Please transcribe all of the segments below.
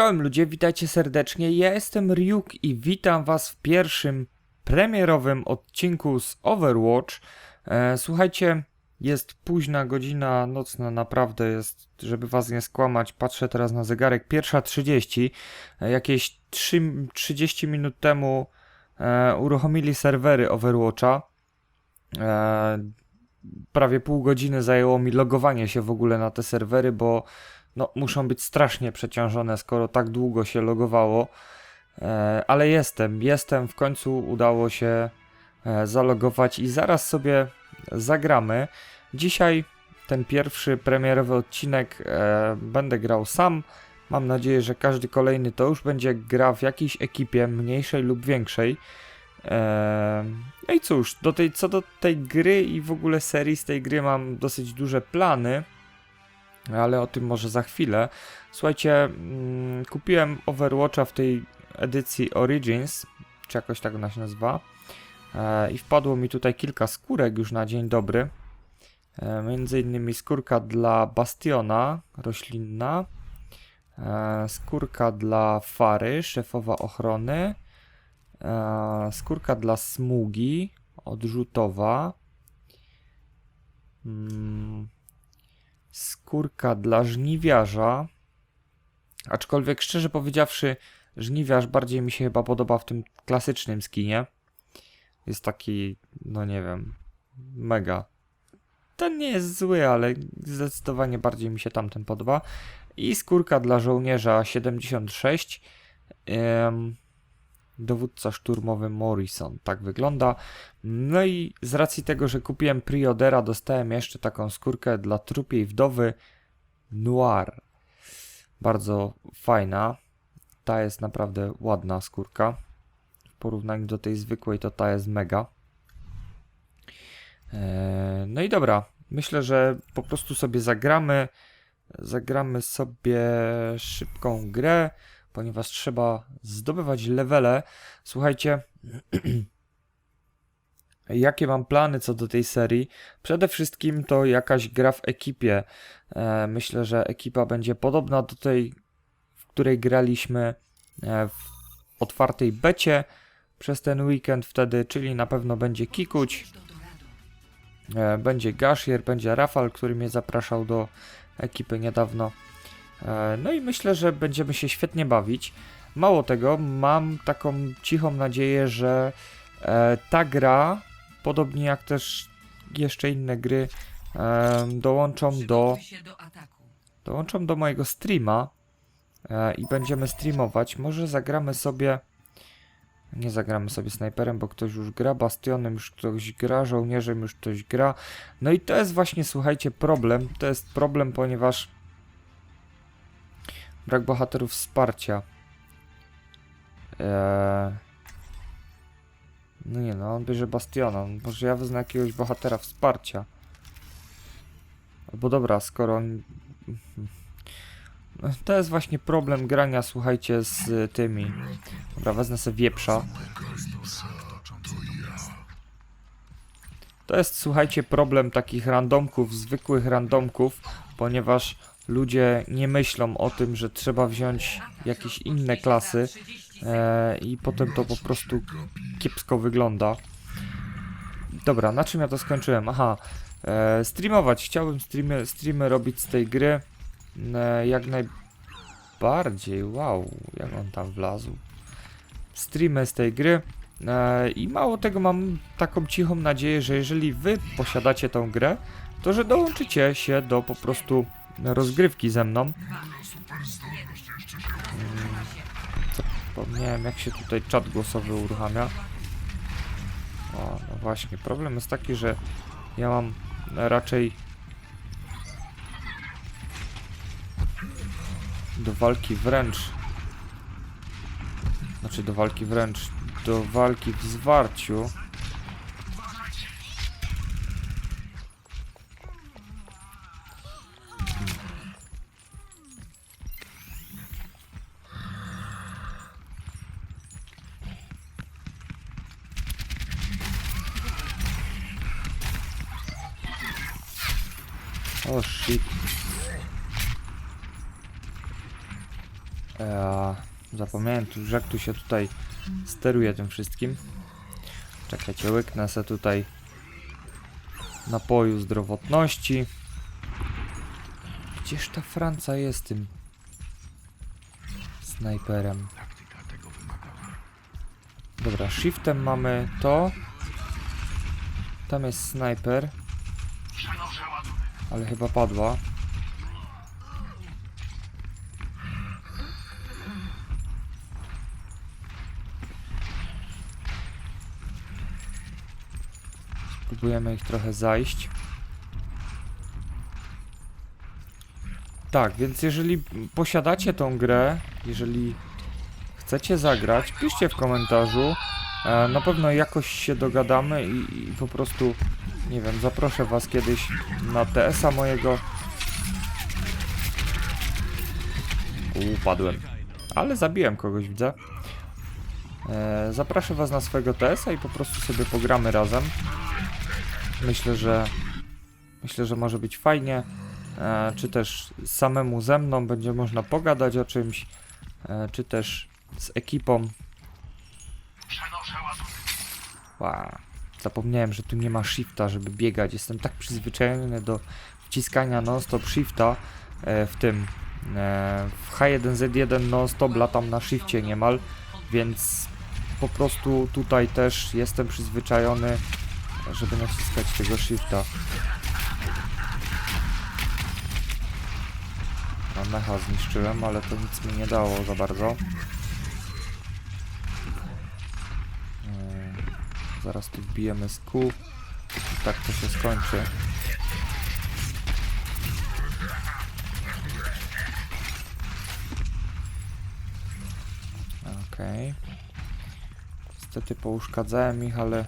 Czołem ludzie, witajcie serdecznie. Ja jestem Ryuk i witam was w pierwszym premierowym odcinku z Overwatch. E, słuchajcie, jest późna godzina nocna, naprawdę jest, żeby was nie skłamać. Patrzę teraz na zegarek, pierwsza 30. E, jakieś 3, 30 minut temu e, uruchomili serwery Overwatcha. Prawie pół godziny zajęło mi logowanie się w ogóle na te serwery, bo no, muszą być strasznie przeciążone, skoro tak długo się logowało. E, ale jestem, jestem, w końcu udało się e, zalogować i zaraz sobie zagramy. Dzisiaj ten pierwszy premierowy odcinek e, będę grał sam. Mam nadzieję, że każdy kolejny to już będzie gra w jakiejś ekipie, mniejszej lub większej. No i cóż, do tej, co do tej gry i w ogóle serii z tej gry mam dosyć duże plany ale o tym może za chwilę. Słuchajcie, mm, kupiłem Overwatcha w tej edycji Origins, czy jakoś tak ona się nazywa. E, I wpadło mi tutaj kilka skórek już na dzień dobry. E, między innymi skórka dla Bastiona, roślinna. E, skórka dla Fary, szefowa ochrony. Skórka dla Smugi, odrzutowa. Mm, skórka dla żniwiarza. Aczkolwiek szczerze powiedziawszy, żniwiarz bardziej mi się chyba podoba w tym klasycznym skinie. Jest taki, no nie wiem, mega. Ten nie jest zły, ale zdecydowanie bardziej mi się tamten podoba. I skórka dla żołnierza 76. Ym, dowódca szturmowy Morrison. Tak wygląda. No i z racji tego, że kupiłem Priodera, dostałem jeszcze taką skórkę dla trupiej wdowy Noir. Bardzo fajna. Ta jest naprawdę ładna skórka. W porównaniu do tej zwykłej, to ta jest mega. Eee, no i dobra. Myślę, że po prostu sobie zagramy. Zagramy sobie szybką grę ponieważ trzeba zdobywać levele. Słuchajcie, jakie mam plany co do tej serii? Przede wszystkim to jakaś gra w ekipie. E, myślę, że ekipa będzie podobna do tej, w której graliśmy e, w otwartej becie przez ten weekend wtedy, czyli na pewno będzie Kikuć, e, będzie Gashier, będzie Rafal, który mnie zapraszał do ekipy niedawno. E, No i myślę, że będziemy się świetnie bawić. Mało tego, mam taką cichą nadzieję, że e, ta gra, podobnie jak też jeszcze inne gry, e, dołączą do, dołączą do mojego streama i będziemy streamować. Może zagramy sobie. Nie zagramy sobie snajperem, bo ktoś już gra, bastionem już ktoś gra, żołnierzem już ktoś gra. No i to jest właśnie, słuchajcie, problem. To jest problem, ponieważ Brak bohaterów wsparcia. Eee... No nie no, on bierze Bastiona. Może ja wezmę jakiegoś bohatera wsparcia. Albo dobra, skoro on... No, To jest właśnie problem grania, słuchajcie, z tymi. Dobra, wezmę sobie wieprza. To jest, słuchajcie, problem takich randomków, zwykłych randomków, ponieważ ludzie nie myślą o tym, że trzeba wziąć jakieś inne klasy e, i potem to po prostu kiepsko wygląda. Dobra, na czym ja to skończyłem? Aha, e, streamować. Chciałbym streamy, streamy robić z tej gry e, jak najbardziej. Wow, jak on tam wlazł. Streamy z tej gry. E, I mało tego, mam taką cichą nadzieję, że jeżeli wy posiadacie tą grę, to że dołączycie się do po prostu rozgrywki ze mną. Zapomniałem jak się tutaj czat głosowy uruchamia. O, no właśnie, problem jest taki, że ja mam raczej do walki wręcz znaczy do walki wręcz do walki w zwarciu O shit. Eee, zapomniałem, tu, że jak tu się tutaj steruje tym wszystkim. Czekajcie, łyknę se tutaj napoju zdrowotności. Gdzież ta Franca jest tym snajperem? Dobra, shiftem mamy to. Tam jest snajper. Ale chyba padła. Spróbujemy ich trochę zajść. Tak, więc jeżeli posiadacie tą grę, jeżeli chcecie zagrać, piszcie w komentarzu. E, na pewno jakoś się dogadamy i, i po prostu, nie wiem, zaproszę was kiedyś na TS-a mojego. Upadłem. Ale zabiłem kogoś, widzę. E, zaproszę was na swojego TS-a i po prostu sobie pogramy razem. Myślę, że myślę, że może być fajnie. E, czy też samemu ze mną będzie można pogadać o czymś, e, czy też z ekipą. Wow. Zapomniałem, że tu nie ma shifta, żeby biegać. Jestem tak przyzwyczajony do wciskania non-stop shifta e, w tym. E, w H1Z1 non-stop latam na shifcie niemal, więc po prostu tutaj też jestem przyzwyczajony, żeby naciskać tego shifta. No, mecha zniszczyłem, ale to nic mi nie dało za bardzo. Eee, Zaraz tu wbijemy z kół. Tak to się skończy. Okej. Niestety pouszkadzałem ich, ale...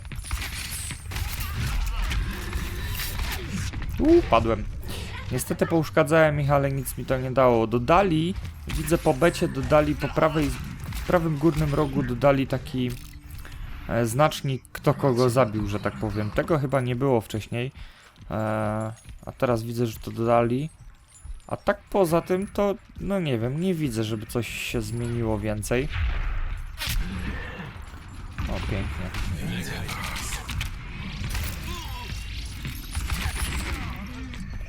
Uuu, padłem. Niestety pouszkadzałem ich, ale nic mi to nie dało. Dodali, widzę po becie, dodali po prawej, w prawym górnym rogu dodali taki e, znacznik, kto kogo zabił, że tak powiem. Tego chyba nie było wcześniej. E, a teraz widzę, że to dodali. A tak poza tym to, no nie wiem, nie widzę, żeby coś się zmieniło więcej. O, pięknie.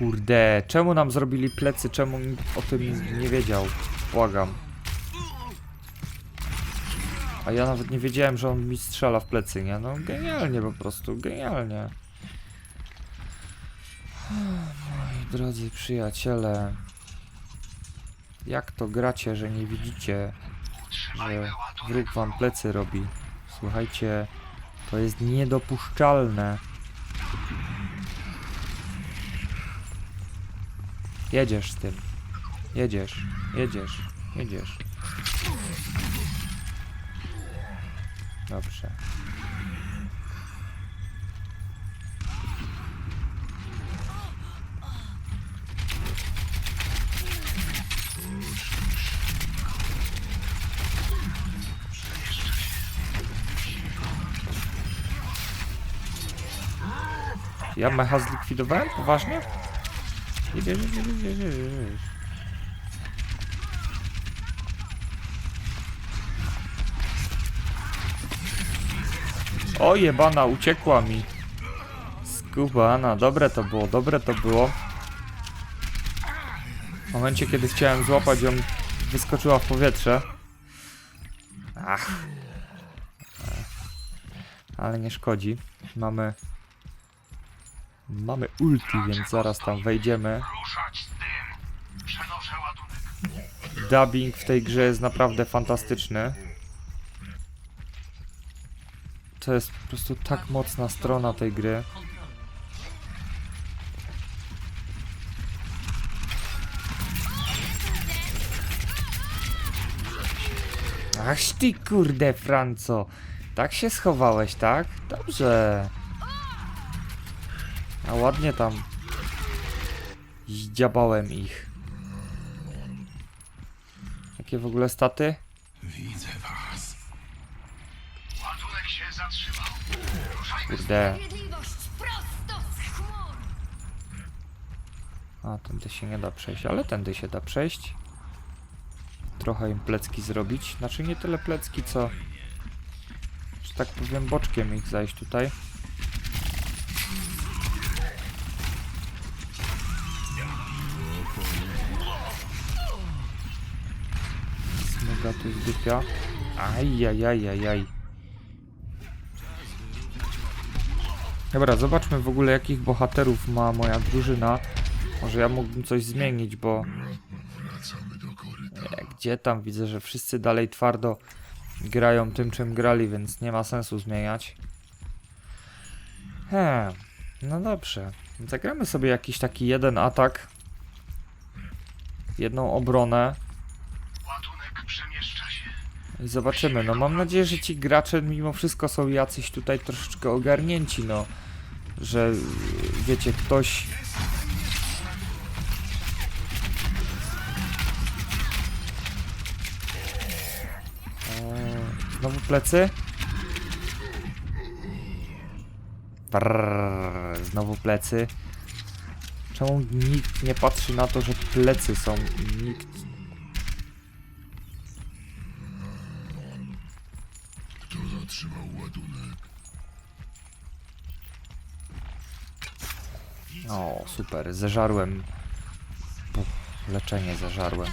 Kurde, czemu nam zrobili plecy? Czemu nikt o tym nie wiedział? Błagam. A ja nawet nie wiedziałem, że on mi strzela w plecy, nie? No genialnie po prostu, genialnie. Moi drodzy przyjaciele, jak to gracie, że nie widzicie, że wróg wam plecy robi? Słuchajcie, to jest niedopuszczalne. Jedziesz z tym. Jedziesz, jedziesz, jedziesz. Dobrze. Ja mecha zlikwidowałem? Poważnie? Jedziesz, jedziesz, jedziesz, jedziesz. O jebana, uciekła mi. Skubana, dobre to było, dobre to było. W momencie, kiedy chciałem złapać ją, wyskoczyła w powietrze. Ach. Ale nie szkodzi. Mamy... Mamy ulti, więc zaraz tam wejdziemy. Dubbing w tej grze jest naprawdę fantastyczny. To jest po prostu tak mocna strona tej gry. Ach ty kurde Franco. Tak się schowałeś, tak? Dobrze. A ładnie tam zdziabałem ich. Jakie w ogóle staty? Widzę was. Ładunek się zatrzymał. Ruszajmy. Kurde. A, tędy się nie da przejść, ale tędy się da przejść. trochę im plecki zrobić. Znaczy nie tyle plecki, co... Że tak powiem, boczkiem ich zajść tutaj. Tu zdupia. Ajajajajaj. Dobra, zobaczmy w ogóle jakich bohaterów ma moja drużyna. Może ja mógłbym coś zmienić, bo... E, Gdzie tam? Widzę, że wszyscy dalej twardo grają tym, czym grali, więc nie ma sensu zmieniać. He, no dobrze. Zagramy sobie jakiś taki jeden atak. Jedną obronę. Ładunek przemieszcza się. I zobaczymy. No mam nadzieję, że ci gracze mimo wszystko są jacyś tutaj troszeczkę ogarnięci, no. Że wiecie, ktoś... Eee, Znowu plecy? Brrr, znowu plecy. Czemu nikt nie patrzy na to, że plecy są? Nikt Kto zatrzymał ładunek? O, super, zeżarłem. Puf, leczenie zeżarłem.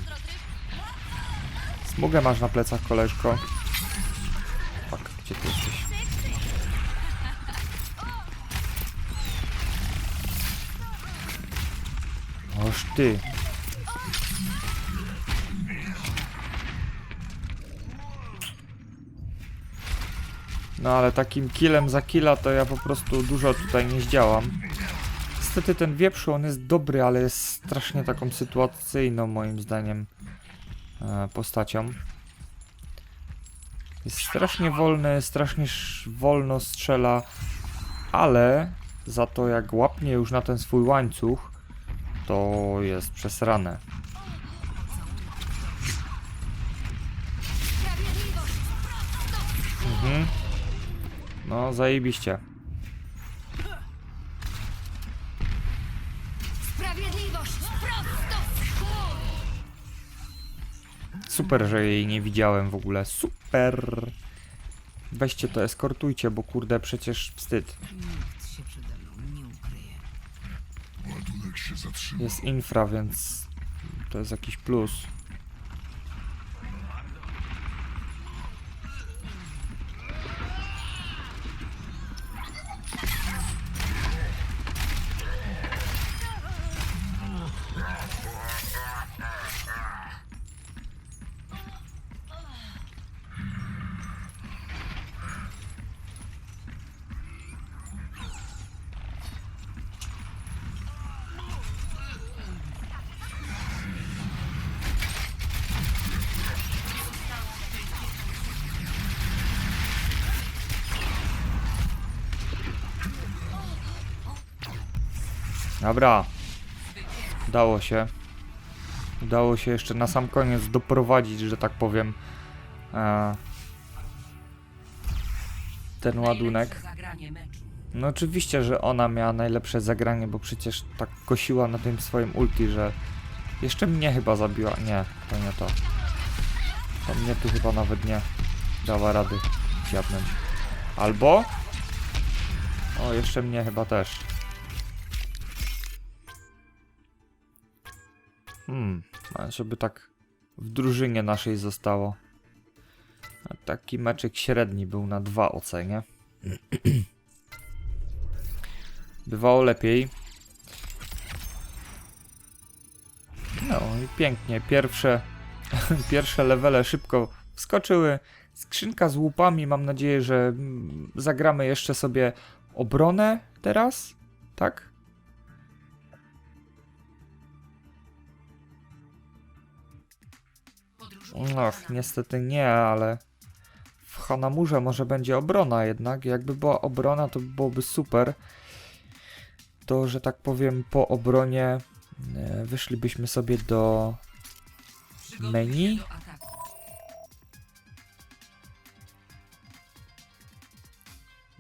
Smugę masz na plecach, koleżko. Fuck, gdzie ty jesteś? Oż ty. No ale takim killem za killa to ja po prostu dużo tutaj nie zdziałam. Niestety ten wieprzu, on jest dobry, ale jest strasznie taką sytuacyjną moim zdaniem e, postacią. Jest strasznie wolny, strasznie sz- wolno strzela, ale za to jak łapnie już na ten swój łańcuch, to jest przesrane. No, zajebiście. Sprawiedliwość prosto! Super, że jej nie widziałem w ogóle. Super. Weźcie to, eskortujcie, bo kurde, przecież wstyd. Nikt się przede mną nie ukryje. Ładunek się zatrzymał. Jest infra, więc to jest jakiś plus. Dobra. Udało się. Udało się jeszcze na sam koniec doprowadzić, że tak powiem, e, ten ładunek. No oczywiście, że ona miała najlepsze zagranie, bo przecież tak kosiła na tym swoim ulti, że jeszcze mnie chyba zabiła. Nie, to nie to. To mnie tu chyba nawet nie dała rady zjadnąć. Albo? O, jeszcze mnie chyba też. Hmm, żeby tak w drużynie naszej zostało. Taki meczek średni był na dwa ocenie. Bywało lepiej. No i pięknie. Pierwsze, pierwsze levele szybko wskoczyły. Skrzynka z łupami. Mam nadzieję, że mm, zagramy jeszcze sobie obronę teraz. Tak? Za- niestety nie, ale w Hanamurze może będzie obrona jednak. Jakby była obrona, to byłoby super. To, że tak powiem, po obronie e, wyszlibyśmy sobie do menu?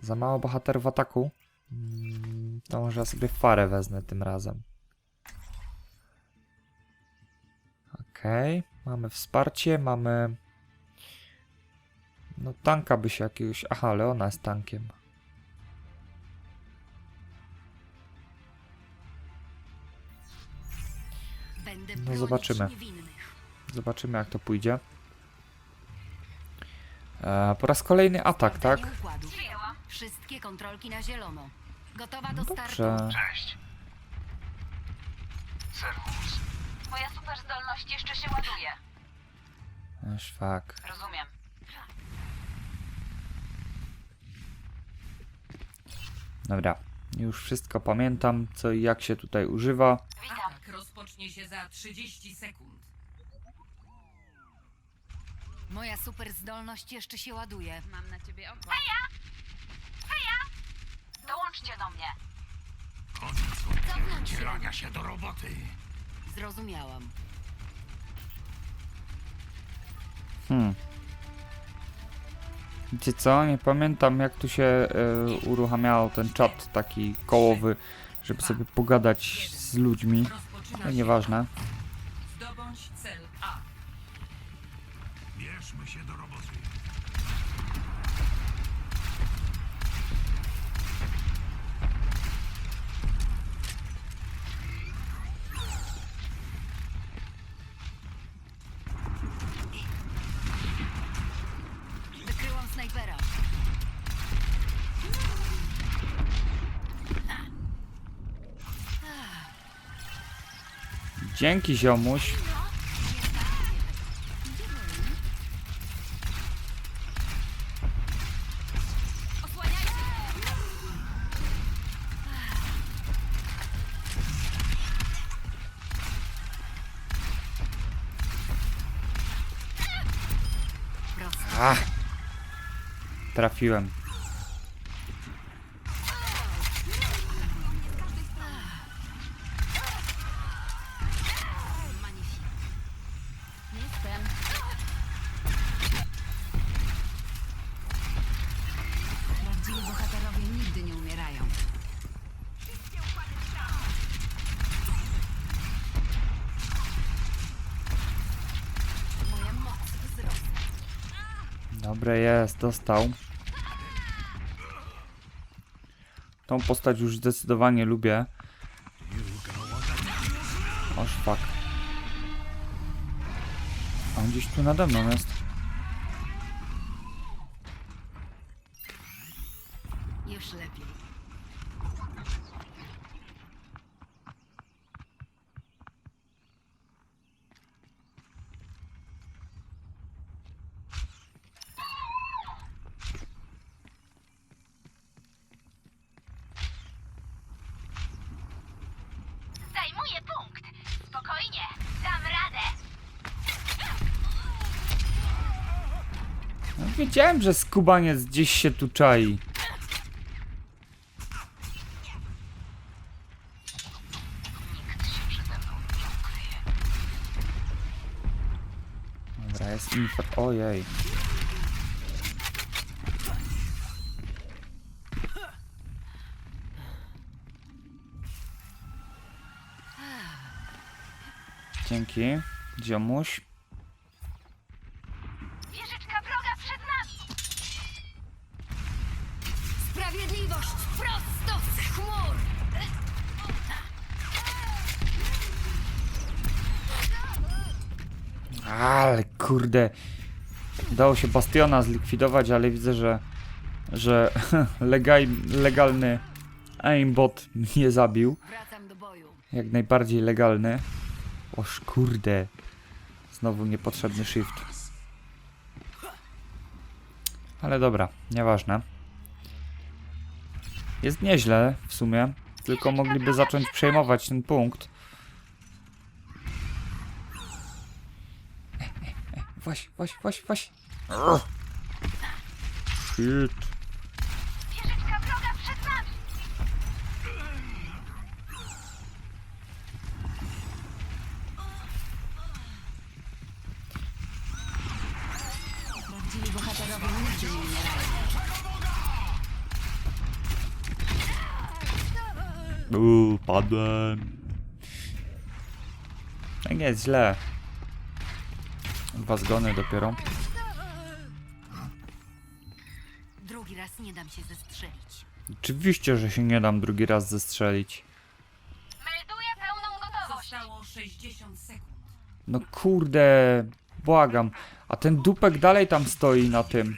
Za mało bohaterów ataku. Mm, To może ja sobie farę wezmę tym razem. Okej. Mamy wsparcie, mamy... No tanka by się jakiegoś... Aha, Leona jest tankiem. Będę No, zobaczymy. niewinnych. Zobaczymy jak to pójdzie. E, po raz kolejny atak, tak? Wszystkie kontrolki na zielono. Gotowa do startu. Dobrze. Cześć. Serwus. Moja super zdolność jeszcze się ładuje. Aż fak. Rozumiem. Dobra. Już wszystko pamiętam, co i jak się tutaj używa. Witam. Atak rozpocznie się za 30 sekund. Moja super zdolność jeszcze się ładuje. Mam na ciebie oko. Heja! Heja! Dołączcie do mnie. Kierania się do roboty. Zrozumiałam. Hmm. Wiecie co? Nie pamiętam jak tu się e, uruchamiał ten czat taki kołowy, żeby sobie pogadać z ludźmi. Się. nieważne. Zdobądź cel Dzięki ziomuś. Trafiłem. Dobre jest, dostał. Tą postać już zdecydowanie lubię. Oż fuck. A on gdzieś tu nade mną jest. Już lepiej. Zajmuję punkt. Spokojnie. Dam radę. No, wiedziałem, że skubaniec gdzieś się tu czai. Dobra, jest. Ojej. Dzięki, ziomuś. Ale kurde. Udało się Bastiona zlikwidować, ale widzę, że że legalny aimbot mnie zabił. Jak najbardziej legalny. Oż kurde. Znowu niepotrzebny shift. Ale dobra, nieważne. Jest nieźle w sumie. Tylko mogliby zacząć przejmować ten punkt. Właś, właś, właś, właś. Ugh. Shit. Wieżyczka wroga przed nami. Prawdziwi bohaterowie nigdy nie umierają. Uuu, padłem. Tak jest źle. Dwa zgony dopiero. Drugi raz nie dam się zestrzelić. Oczywiście, że się nie dam drugi raz zestrzelić. Melduję pełną gotowość. Zostało 60 sekund. No kurde, błagam. A ten dupek dalej tam stoi na tym.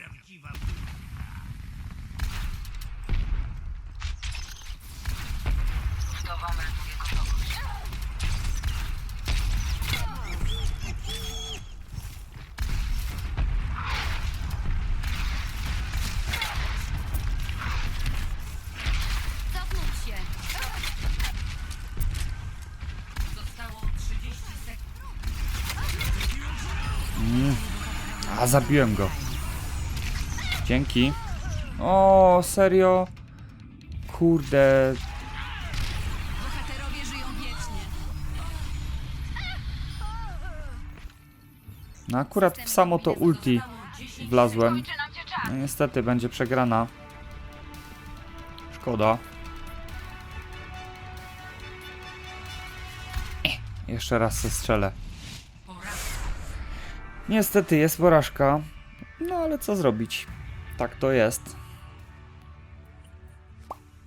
A, zabiłem go. Dzięki. O, serio? Kurde. Bohaterowie żyją wiecznie. No akurat w samo to ulti wlazłem. No niestety będzie przegrana. Szkoda. Jeszcze raz se strzelę. Niestety jest porażka. No ale co zrobić? Tak to jest.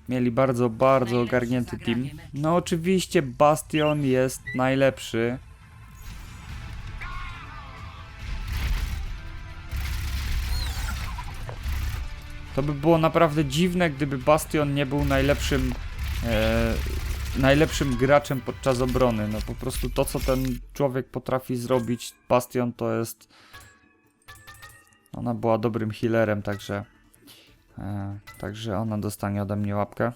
Mieli bardzo, bardzo ogarnięty team. No oczywiście Bastion jest najlepszy. To by było naprawdę dziwne, gdyby Bastion nie był najlepszym e, najlepszym graczem podczas obrony. No po prostu to, co ten człowiek potrafi zrobić, Bastion to jest. Ona była dobrym healerem, także. E, także ona dostanie ode mnie łapkę.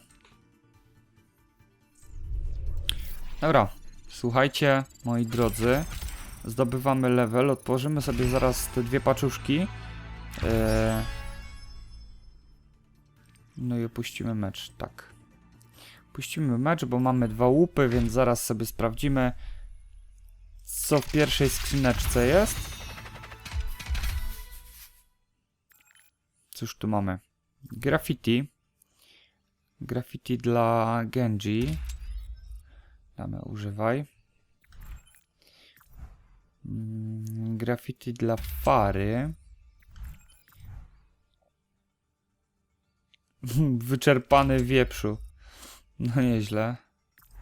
Dobra, słuchajcie, moi drodzy. Zdobywamy level, otworzymy sobie zaraz te dwie paczuszki. E, no i opuścimy mecz, tak. Puścimy mecz, bo mamy dwa łupy, więc zaraz sobie sprawdzimy, co w pierwszej skrzyneczce jest. Cóż tu mamy? Graffiti. Graffiti dla Genji. Damy używaj. Mm, Graffiti dla Fary. Wyczerpany wieprzu. No nieźle.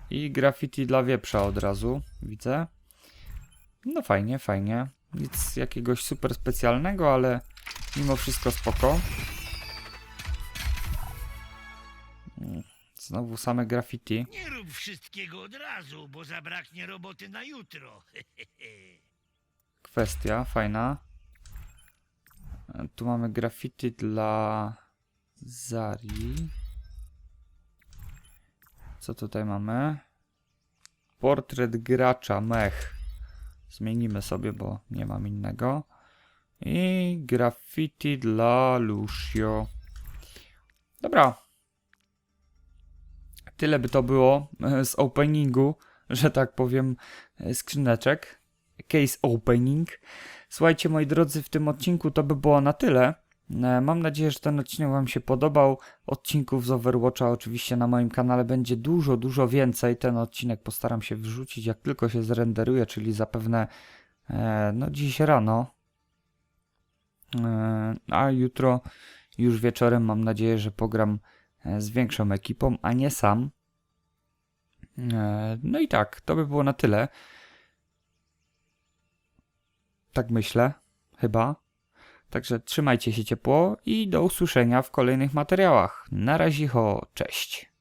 I graffiti dla wieprza od razu, widzę. No fajnie, fajnie. Nic jakiegoś super specjalnego, ale mimo wszystko spoko. Mm, Znowu same graffiti. Nie rób wszystkiego od razu, bo zabraknie roboty na jutro. Kwestia, fajna. E, Tu mamy graffiti dla Zari. Co tutaj mamy? Portret gracza, mech. Zmienimy sobie, bo nie mam innego. I graffiti dla Lucio. Dobra. Tyle by to było e, z openingu, że tak powiem, e, skrzyneczek. Case opening. Słuchajcie, moi drodzy, w tym odcinku to by było na tyle. E, Mam nadzieję, że ten odcinek Wam się podobał. Odcinków z Overwatcha oczywiście na moim kanale będzie dużo, dużo więcej. Ten odcinek postaram się wrzucić jak tylko się zrenderuje, czyli zapewne e, no dziś rano. E, a jutro już wieczorem mam nadzieję, że pogram z większą ekipą, a nie sam. No i tak, to by było na tyle. Tak myślę, chyba. Także trzymajcie się ciepło i do usłyszenia w kolejnych materiałach. Na razie, ho, cześć.